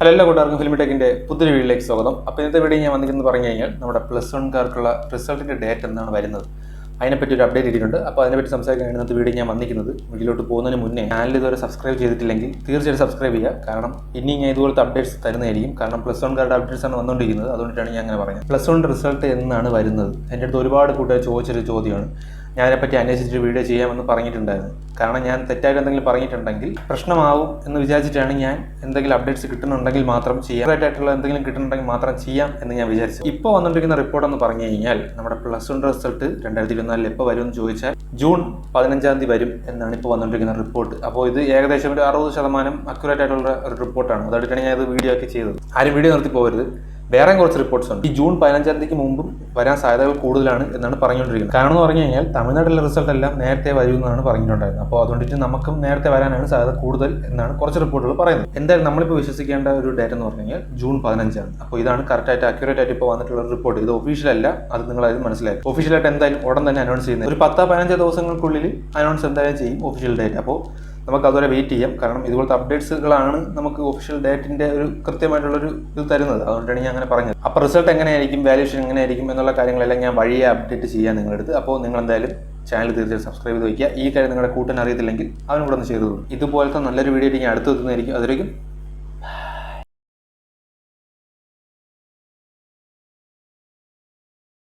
Hello എല്ലാ കൂട്ടുകാർക്കും film ടെക്കിന്റെ പുതിയൊരു വീഡിയോയിലേക്ക് സ്വാഗതം. അപ്പോൾ ഇന്നത്തെ വീഡിയോ ഞാൻ വന്നിരിക്കുന്നത് പറഞ്ഞു കഴിഞ്ഞാൽ നമ്മുടെ പ്ലസ് വൺകാർക്കുള്ള റിസൾട്ടിന്റെ ഡേറ്റ് എന്നാണ് വരുന്നത്. അതിനെപ്പറ്റി ഒരു അപ്ഡേറ്റ് ഇട്ടിട്ടുണ്ട്. അപ്പോൾ അതിനെപ്പറ്റി സംസാരിക്കാനാണ് ഇന്നത്തെ വീഡിയോ ഞാൻ വന്നിരിക്കുന്നത് വീട്ടിലോട്ട് പോകുന്നതിന് മുന്നേ ചാനൽ ഇതുവരെ സബ്സ്ക്രൈബ് ചെയ്തിട്ടില്ലെങ്കിൽ തീർച്ചയായിട്ടും സബ്സ്ക്രൈബ് ചെയ്യുക. കാരണം ഇനി ഞാൻ ഇതുപോലത്തെ അപ്ഡേറ്റ്സ് തരുന്നതായിരിക്കും. കാരണം പ്ലസ് വൺകാരുടെ അപ്ഡേറ്റ്സ് ആണ് വന്നുകൊണ്ടിരിക്കുന്നത്. അതുകൊണ്ടാണ് ഞാൻ അങ്ങനെ പറയുന്നത്. പ്ലസ് വൺ റിസൾട്ട് എന്നാണ് വരുന്നത്. എന്റെ അടുത്ത് ഒരുപാട് കൂട്ടുകാർ ചോദിച്ചൊരു ചോദ്യമാണ്. ഞാൻ അതിനെപ്പറ്റി അന്വേഷിച്ചിട്ട് വീഡിയോ ചെയ്യാമെന്ന് പറഞ്ഞിട്ടുണ്ടായിരുന്നു. കാരണം ഞാൻ തെറ്റായിട്ട് എന്തെങ്കിലും പറഞ്ഞിട്ടുണ്ടെങ്കിൽ പ്രശ്നമാവും എന്ന് വിചാരിച്ചിട്ടാണ് ഞാൻ എന്തെങ്കിലും അപ്ഡേറ്റ്സ് കിട്ടുന്നുണ്ടെങ്കിൽ മാത്രം ചെയ്യാം. ആയിട്ടുള്ള എന്തെങ്കിലും കിട്ടുന്നുണ്ടെങ്കിൽ മാത്രം ചെയ്യാം എന്ന് ഞാൻ വിചാരിച്ചു. ഇപ്പോൾ വന്നിട്ടിരിക്കുന്ന റിപ്പോർട്ട് എന്ന് പറഞ്ഞു കഴിഞ്ഞാൽ നമ്മുടെ പ്ലസ് വൺ റിസൾട്ട് രണ്ടായിരത്തി ഇരുപത്തിനാലിൽ എപ്പോൾ വരും എന്ന് ചോദിച്ചാൽ ജൂൺ പതിനഞ്ചാം തീയതി വരും എന്നാണ് ഇപ്പോൾ വന്നിട്ടിരിക്കുന്ന റിപ്പോർട്ട് അപ്പോൾ ഇത് ഏകദേശം ഒരു അറുപത് ശതമാനം അക്യുറേറ്റ് ആയിട്ടുള്ള ഒരു റിപ്പോർട്ടാണ് അതായിട്ടാണ് ഞാൻ ഇത് വീഡിയോ ഒക്കെ ചെയ്തത്. ആരും വീഡിയോ നിർത്തി പോകരുത്. വേറെയും കുറച്ച് റിപ്പോർട്ട്സ് ഉണ്ട്. ഈ ജൂൺ പതിനഞ്ചാം തീയതിക്ക് മുമ്പും വരാൻ സാധ്യതകൾ കൂടുതലാണ് എന്നാണ് പറഞ്ഞുകൊണ്ടിരിക്കുന്നത്. കാരണം എന്ന് പറഞ്ഞു കഴിഞ്ഞാൽ തമിഴ്നാട്ടിലെ റിസൾട്ട് എല്ലാം നേരത്തെ വരും എന്നാണ് പറഞ്ഞിട്ടുണ്ടായിരുന്നത്. അപ്പോൾ അതുകൊണ്ടിട്ട് നമുക്കും നേരത്തെ വരാനാണ് സാധ്യത കൂടുതൽ എന്നാണ് കുറച്ച് റിപ്പോർട്ടുകൾ പറയുന്നത്. എന്തായാലും നമ്മളിപ്പോൾ വിശ്വസിക്കേണ്ട ഒരു ഡേറ്റ് എന്ന് പറഞ്ഞു കഴിഞ്ഞാൽ ജൂൺ പതിനഞ്ചാണ്. അപ്പോൾ ഇതാണ് കറക്റ്റ് ആയിട്ട് അക്യുറേറ്റ് ആയിട്ട് ഇപ്പോൾ വന്നിട്ടുള്ള റിപ്പോർട്ട് ഇത് ഒഫീഷ്യൽ അല്ല. അത് നിങ്ങൾ അത് മനസ്സിലായി ഒഫീഷ്യലായിട്ട് എന്തായാലും ഉടൻ തന്നെ അനൗൺസ് ചെയ്യുന്നത്. ഒരു പത്തോ പതിനഞ്ച് ദിവസങ്ങൾക്കുള്ളിൽ അനൗൺസ് എന്തായാലും ചെയ്യും ഒഫീഷ്യൽ ഡേറ്റ് അപ്പോൾ നമുക്ക് അതുവരെ വെയിറ്റ് ചെയ്യാം. കാരണം ഇതുപോലത്തെ അപ്ഡേറ്റ്സുകളാണ് നമുക്ക് ഒഫീഷ്യൽ ഡേറ്റിന്റെ ഒരു കൃത്യമായിട്ടുള്ളൊരു ഇത് തരുന്നത്. അതുകൊണ്ടാണ് ഞാൻ അങ്ങനെ പറഞ്ഞത്. അപ്പോൾ റിസൾട്ട് എങ്ങനെയായിരിക്കും? വാല്യൂഷൻ എങ്ങനെയായിരിക്കും? എന്നുള്ള കാര്യങ്ങളെല്ലാം ഞാൻ വഴിയെ അപ്ഡേറ്റ് ചെയ്യാൻ നിങ്ങളെടുത്ത് അപ്പോൾ നിങ്ങൾ എന്തായാലും ചാനൽ തീർച്ചയായും സബ്സ്ക്രൈബ് ചെയ്ത് വയ്ക്കുക. ഈ കാര്യം നിങ്ങളുടെ കൂട്ടൻ അറിയത്തില്ലെങ്കിൽ അവനും കൂടെ ഒന്ന് ചെയ്തു ഇതുപോലത്തെ നല്ലൊരു വീഡിയോ ഞാൻ അടുത്ത് എത്തുന്നതായിരിക്കും. അതിലേക്കും